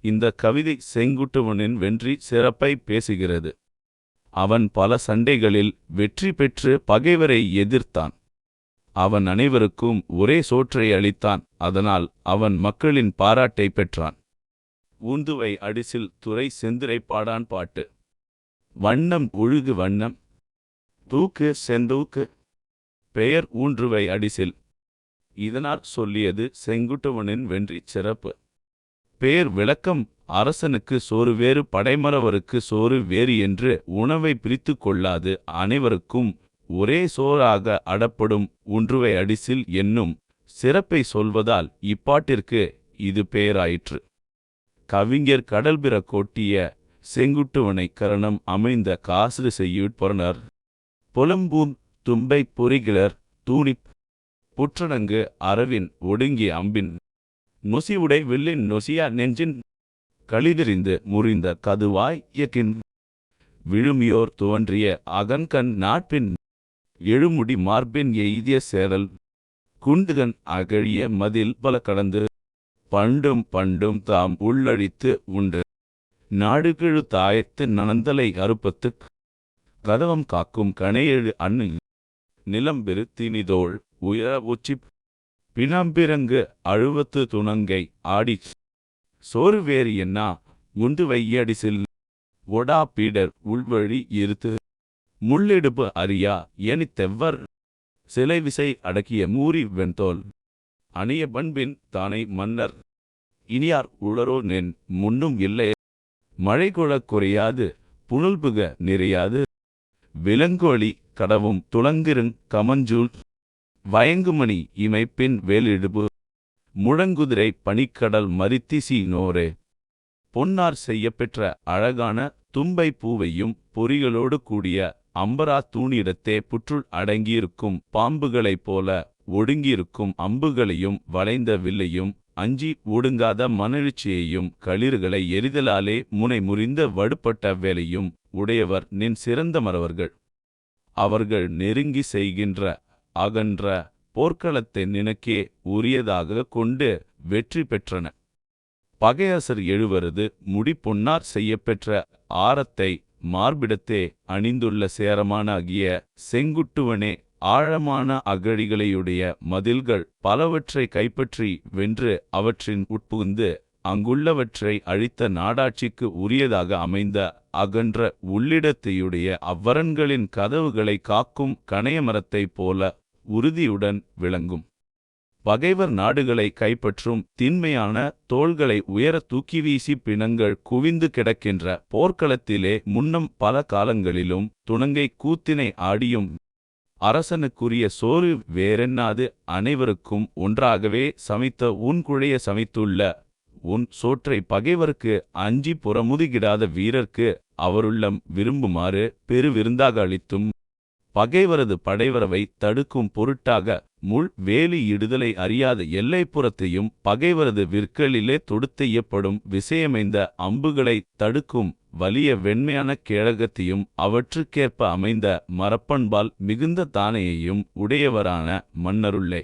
இந்த கவிதை செங்குட்டுவனின் வென்றி சிறப்பை பேசுகிறது. அவன் பல சண்டைகளில் வெற்றி பெற்று பகைவரை எதிர்த்தான். அவன் அனைவருக்கும் ஒரே சோற்றை அளித்தான் அதனால் அவன் மக்களின் பாராட்டை பெற்றான். ஊந்துவை அடிசில் துறை செந்துரை பாடான் பாட்டு. வண்ணம் ஒழுகு வண்ணம். தூக்கு செந்தூக்கு. பெயர் ஊன்றுவை அடிசில். இதனால் சொல்லியது செங்குட்டுவனின் வென்றி சிறப்பு. பேர் விளக்கம் அரசனுக்கு சோறு வேறு படைமறவருக்கு சோறு வேறு என்று உணவை பிரித்து கொள்ளாது அனைவருக்கும் ஒரே சோறாக அடப்படும் ஒன்றுவை அடிசில் என்னும் சிறப்பை சொல்வதால் இப்பாட்டிற்கு இது பெயராயிற்று. கவிஞர் கடல்பிற கொட்டிய செங்குட்டுவனை கரணம் அமைந்த காசு செய்யுட்பொறனர் புலம்பூன் தும்பை பொறிகிளர் தூணிப் புற்றனங்கு அரவின் ஒடுங்கி அம்பின் நொசிவுடை வில்லின் நொசியா நெஞ்சின் களிதெறிந்து முறிந்த கதுவாய் இயக்கின். விழுமியோர் துவன்றிய அகன்கண் நாட்பின் எழுமுடி மார்பின் எய்திய சேரல். குண்டுகன் அகழிய மதில் பல கடந்து. பண்டும் பண்டும் தாம் உள்ளழித்து உண்டு. நாடுகிழு தாயத்து நனந்தலை அறுப்பத்துக். கதவம் காக்கும் கணையெழு அண்ணு நிலம் பெருத்தினிதோள் உயர உச்சிப் பிணம்பிறங்கு அழுவத்து துணங்கை ஆடி சோறு வேறு என்னா? உண்டு வையடிசில் ஒடா பீடர் உள்வழி இருத்து முள்ளெடுப்பு அறியா? எனித்தெவ்வர் சிலை விசை அடக்கிய மூரி வெண்தோல் அணிய பண்பின் தானை மன்னர் இனியார் உளரோ நென் முன்னும் இல்லை. மழை குறையாது புனல்புக நிறையாது. விலங்கோழி கடவும் துளங்கிருங் கமஞ்சூல் வயங்குமணி இமைப்பின் வேலிடுபு முழங்குதிரை பனிக்கடல் மரித்திசி நோரே. பொன்னார் செய்யப்பெற்ற அழகான தும்பை பூவையும் பொறிகளோடு கூடிய அம்பரா தூணிடத்தே புற்றுள் அடங்கியிருக்கும் பாம்புகளைப் போல ஒடுங்கியிருக்கும் அம்புகளையும் வளைந்த வில்லையும் அஞ்சி ஒடுங்காத மனெழுச்சியையும் களிறுகளை எரிதலாலே முனை முறிந்த வடுப்பட்ட வேலையும் உடையவர் நின் சிறந்த மறவர்கள். அவர்கள் நெருங்கி செய்கின்ற அகன்ற போர்க்களத்தை நினக்கே உரியதாக கொண்டு வெற்றி பெற்றன. பகையரசர் எழுவரது முடிப்பொன்னார் செய்யப்பெற்ற ஆரத்தை மார்பிடத்தே அணிந்துள்ள சேரமானாகிய செங்குட்டுவனே ஆழமான அகழிகளையுடைய மதில்கள் பலவற்றை கைப்பற்றி வென்று அவற்றின் உட்புகுந்து அங்குள்ளவற்றை அழித்த நாடாட்சிக்கு உரியதாக அமைந்த அகன்ற உள்ளிடத்தையுடைய அவ்வரண்களின் கதவுகளை காக்கும் கணையமரத்தைப் போல உறுதியுடன் விளங்கும். பகைவர் நாடுகளை கைப்பற்றும் திண்மையான தோள்களை உயர தூக்கி வீசி பிணங்கள் குவிந்து கிடக்கின்ற போர்க்களத்திலே முன்னம் பல காலங்களிலும் துணங்கை கூத்தினை ஆடியும் அரசனுக்குரிய சோறு வேறென்னாது அனைவருக்கும் ஒன்றாகவே சமைத்த ஊன்குழைய சமைத்துள்ள உன் சோற்றை பகைவருக்கு அஞ்சி புறமுதுகிடாத வீரர்க்கு அவருள்ளம் விரும்புமாறு பெருவிருந்தாக அளித்தும் பகைவரது படைவரவை தடுக்கும் பொருட்டாக முள் வேலி இடுதலை அறியாத எல்லைப்புறத்தையும் பகைவரது விற்களிலே தொடுத்தெய்யப்படும் விசயமைந்த அம்புகளை தடுக்கும் வலிய வெண்மையான கேழகத்தையும் அவற்றுக்கேற்ப அமைந்த மரப்பண்பால் மிகுந்த தானையையும் உடையவரான மன்னருள்ளே.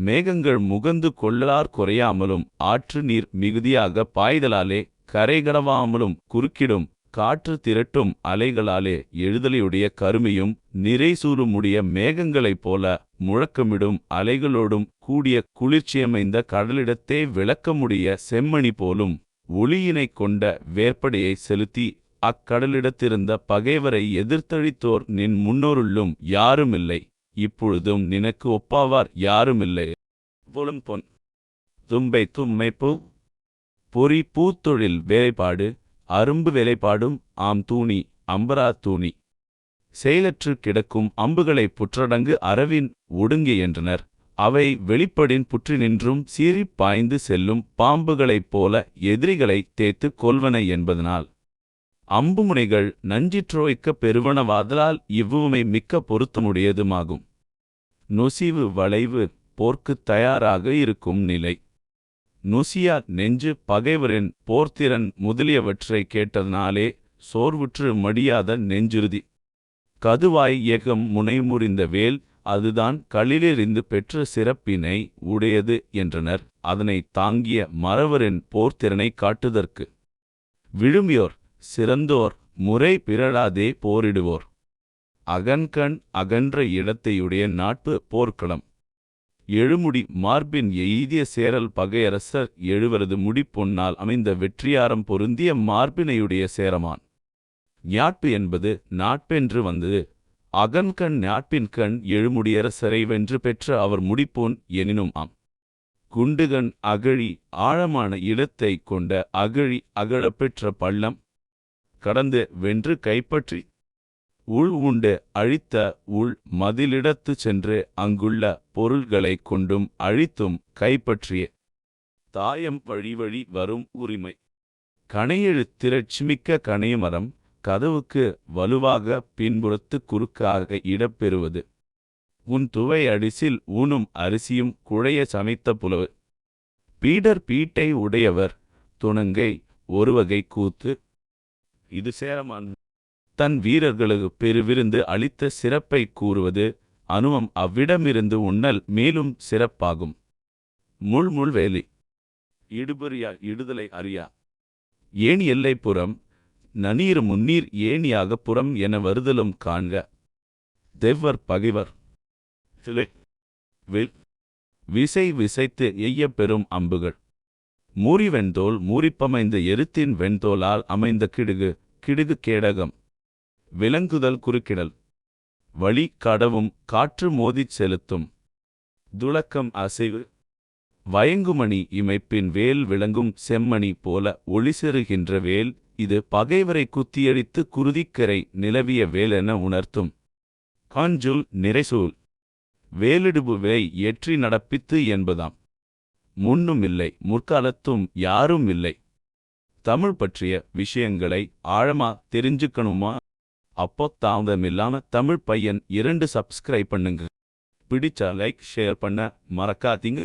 மேகங்கள் முகந்து கொள்ளலார் குறையாமலும் ஆற்று நீர் மிகுதியாக பாய்தலாலே கரைகடவாமலும் குறுக்கிடும் காற்று திரட்டும் அலைகளாலே எழுதலையுடைய கருமையும் நிறைசூறுமுடைய மேகங்களைப் போல முழக்கமிடும் அலைகளோடும் கூடிய குளிர்ச்சியமைந்த கடலிடத்தே விளக்கமுடைய செம்மணி போலும் ஒளியினைக் கொண்ட வேற்படையை செலுத்தி அக்கடலிடத்திருந்த பகைவரை எதிர்த்தழித்தோர் நின் முன்னோருள்ளும் யாருமில்லை. இப்பொழுதும் நினக்கு ஒப்பாவார் யாருமில்லை. புலும் பொன். தும்பை தும்மைப்பு. பொறி பூத்தொழில் வேலைப்பாடு. அரும்பு வேலைப்பாடும் ஆம் தூணி அம்பரா தூணி. செயலற்று கிடக்கும் அம்புகளை புற்றடங்கு அரவின் ஒடுங்கி என்றனர். அவை வெளிப்படின் புற்றி நின்றும் சீறிப் பாய்ந்து செல்லும் பாம்புகளைப் போல எதிரிகளை தேய்த்து கொள்வன என்பதனால். அம்புமுனைகள் நஞ்சிற்றோய்க்க பெருவனவாதலால் இவ்வுமை மிக்க பொருத்தமுடையதுமாகும். நொசிவு வளைவு போர்க்குத் தயாராக இருக்கும் நிலை. நொசியா நெஞ்சு பகைவரின் போர்த்திறன் முதலியவற்றை கேட்டதனாலே சோர்வுற்று மடியாத நெஞ்சுறுதி. கதுவாய் ஏகம் முனை முறிந்த வேல் அதுதான் களிலிருந்து பெற்ற சிறப்பினை உடையது என்றனர். அதனை தாங்கிய மறவரின் போர்த்திறனை காட்டுதற்கு. விழுமியோர் சிறந்தோர் முறை பிறழாதே போரிடுவோர். அகன்கண் அகன்ற இடத்தையுடைய நாட்பு போர்க்களம். எழுமுடி மார்பின் எய்திய சேரல் பகையரசர் எழுவரது முடிப்பொன்னால் அமைந்த வெற்றியாரம் பொருந்திய மார்பினையுடைய சேரமான். ஞாட்பு என்பது நாட்பென்று வந்தது. அகன்கண் ஞாட்பின் கண் எழுமுடியரசரை வென்று பெற்ற அவர் முடிப்போன் எனினும் ஆம். குண்டுகண் அகழி ஆழமான இடத்தை கொண்ட அகழி அகழப்பெற்ற பள்ளம். கடந்து வென்று கைப்பற்றி உள் உண்டு அழித்த உள் மதிலிடத்து சென்று அங்குள்ள பொருள்களைக் கொண்டும் அழித்தும் கைப்பற்றிய. தாயம் வழிவழி வரும் உரிமை. கணையெழுத்திரட்சிமிக்க கணையமரம் கதவுக்கு வலுவாக பின்புறத்து குறுக்காக இடப்பெறுவது உன் துவை அடிசில் ஊனும் அரிசியும் குழைய சமைத்த புலவு. பீடர் பீட்டை உடையவர் துணங்கை ஒருவகை கூத்து. இது சேரமான். தன் வீரர்களுக்கு பெருவிருந்து அளித்த சிறப்பை கூறுவது அனுமம் அவ்விடமிருந்து உண்ணல் மேலும் சிறப்பாகும். முள் முள்வேலி இடுபறியா இடுதலை அறியா. ஏணி எல்லைப்புறம் நனீர் முன்னீர் ஏணியாக புறம் என வருதலும் காண்க. தெவ்வர் பகைவர். வில். விசை விசைத்து எய்ய பெறும் அம்புகள். மூரி வெண்தோல் மூரிப்பமைந்த எருத்தின் வெண்தோலால் அமைந்த கிடுகு கிடுகு கேடகம். விலங்குதல் குறுக்கிடல். வழி கடவும் காற்று மோதிச் செலுத்தும். துளக்கம் அசைவு. வயங்குமணி இமைப்பின் வேல் விளங்கும் செம்மணி போல ஒளிசெறுகின்ற வேல் இது பகைவரை குத்தியடித்து குருதிக்கரை நிலவிய வேலென உணர்த்தும். காஞ்சுல் நிறைசூல். வேலிடுபு வேலை ஏற்றி நடப்பித்து என்பதாம். முன்னும் இல்லை முற்காலத்தும் யாரும் இல்லை. தமிழ் பற்றிய விஷயங்களை ஆழமா தெரிஞ்சுக்கணுமா? அப்போ தாமதமில்லாம தமிழ் பையன் இரண்டு சப்ஸ்கிரைப் பண்ணுங்க. பிடிச்சா லைக் ஷேர் பண்ண மறக்காதீங்க.